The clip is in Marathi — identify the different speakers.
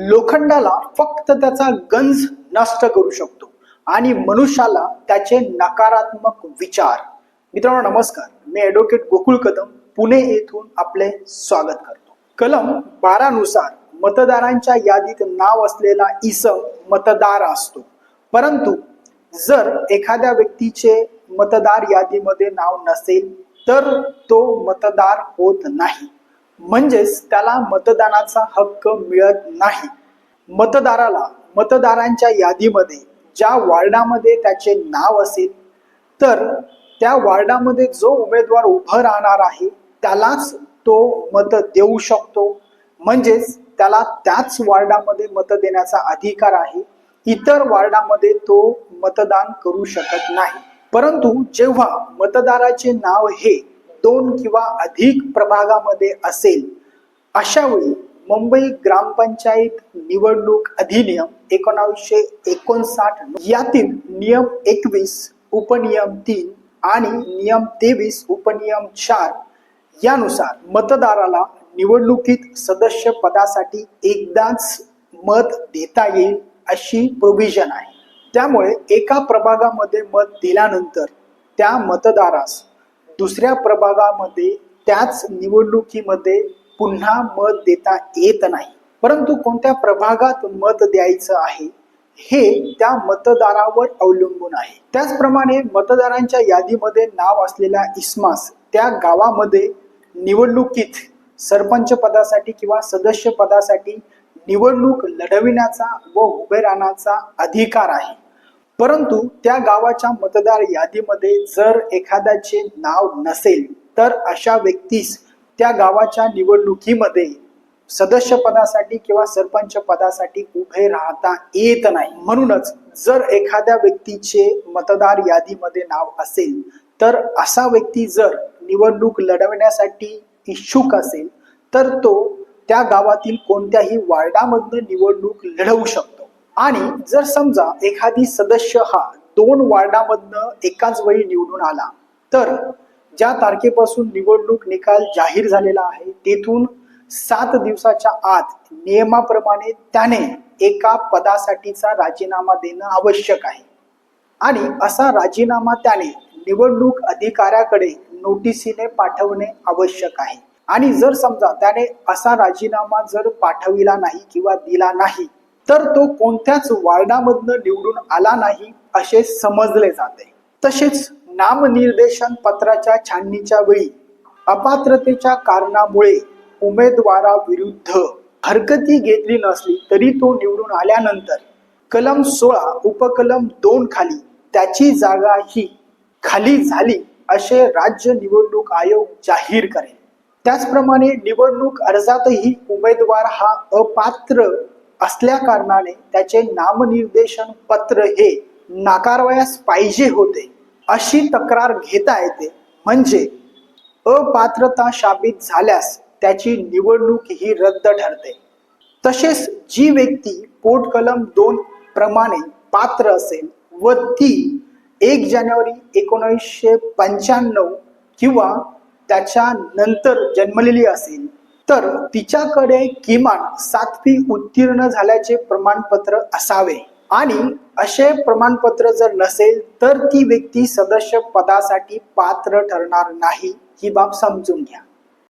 Speaker 1: लोखंडाला फक्त त्याचा गंज नष्ट करू शकतो आणि मनुष्याला त्याचे नकारात्मक विचार. मित्रांनो नमस्कार. मी ॲडव्होकेट गोकुळ कदम पुणे येथून आपले स्वागत करतो. कलम बारानुसार मतदारांच्या यादीत नाव असलेला इसम मतदार असतो. परंतु जर एखाद्या व्यक्तीचे मतदार यादीमध्ये नाव नसेल तर तो मतदार होत नाही. म्हणजेच त्याला मतदानाचा हक्क मिळत नाही. मतदाराला मतदारांच्या यादीमध्ये ज्या वार्डामध्ये त्याचे नाव असेल तर त्या वार्डामध्ये जो उमेदवार उभं राहणार आहे त्यालाच तो मत देऊ शकतो. म्हणजेच त्याला त्याच वार्डामध्ये मत देण्याचा अधिकार आहे. इतर वार्डामध्ये तो मतदान करू शकत नाही. परंतु जेव्हा मतदाराचे नाव हे दोन किंवा अधिक प्रभागामध्ये असेल अशा वेळी मुंबई ग्रामपंचायत निवडणूक अधिनियम एकोणावीसशे एकोणसाठ यातील नियम एकवीस उपनियम तीन आणि नियम तेवीस उपनियम चार यानुसार मतदाराला निवडणुकीत सदस्य पदासाठी एकदाच मत देता येईल अशी प्रोव्हिजन आहे. त्यामुळे एका प्रभागामध्ये मत दिल्यानंतर त्या मतदारास दुसऱ्या प्रभागामध्ये त्याच निवडणुकीमध्ये पुन्हा मत देता येत नाही. परंतु कोणत्या प्रभागात मत द्यायचं आहे हे त्या मतदारावर अवलंबून आहे. त्याचप्रमाणे मतदारांच्या यादीमध्ये नाव असलेल्या इस्मास त्या गावामध्ये निवडणुकीत सरपंच पदासाठी किंवा सदस्य पदासाठी निवडणूक लढविण्याचा व उभे राहण्याचा अधिकार आहे. परंतु त्या गावाच्या मतदार यादीमध्ये जर एखाद्याचे नाव नसेल तर अशा व्यक्तीस त्या गावाच्या निवडणुकीमध्ये सदस्य पदासाठी किंवा सरपंच पदासाठी उभे राहता येत नाही. म्हणूनच जर एखाद्या व्यक्तीचे मतदार यादीमध्ये नाव असेल तर असा व्यक्ती जर निवडणूक लढवण्यासाठी इच्छुक असेल तर तो त्या गावातील कोणत्याही वार्डामधनं निवडणूक लढवू शकतो. आणि जर समजा एखादी सदस्य हा दोन वार्डामधनं एकाच वेळी निवडून आला तर ज्या तारखेपासून निवडणूक निकाल जाहीर झालेला आहे तेथून सात दिवसाच्या आत नियमाप्रमाणे त्याने एका पदासाठीचा राजीनामा देणं आवश्यक आहे. आणि असा राजीनामा त्याने निवडणूक अधिकाऱ्याकडे नोटिसीने पाठवणे आवश्यक आहे. आणि जर समजा त्याने असा राजीनामा जर पाठविला नाही किंवा दिला नाही तर तो कोणत्याच वार्डामधनं निवडून आला नाही असे समजले जाते. तसेच नामनिर्देशन पत्राच्या छाननीच्या वेळी अपात्रतेच्या कारणामुळे उमेदवाराविरुद्ध हरकती घेतली नसली तरी तो निवडून आल्यानंतर कलम सोळा उपकलम दोन खाली त्याची जागा ही खाली झाली असे राज्य निवडणूक आयोग जाहीर करेल. त्याचप्रमाणे निवडणूक अर्जातही उमेदवार हा अपात्र असल्या कारणाने त्याचे नामनिर्देशन पत्र हे नाकारवयास पाहिजे होते. अशी तक्रार घेता येते. म्हणजे अपात्रता साबित झाल्यास त्याची निवडणूक ही रद्द ठरते. तसेच जी व्यक्ती पोट कलम दोन प्रमाणे पात्र असेल व ती एक जानेवारी एकोणीसशे पंच्याण्णव किंवा त्याच्या नंतर जन्मलेली असेल तर तिच्याकडे किमान सातवी उत्तीर्ण झाल्याचे प्रमाणपत्र असावे. आणि असे प्रमाणपत्र जर नसेल तर ती व्यक्ती सदस्य पदासाठी पात्र ठरणार नाही. ही बाब समजून घ्या.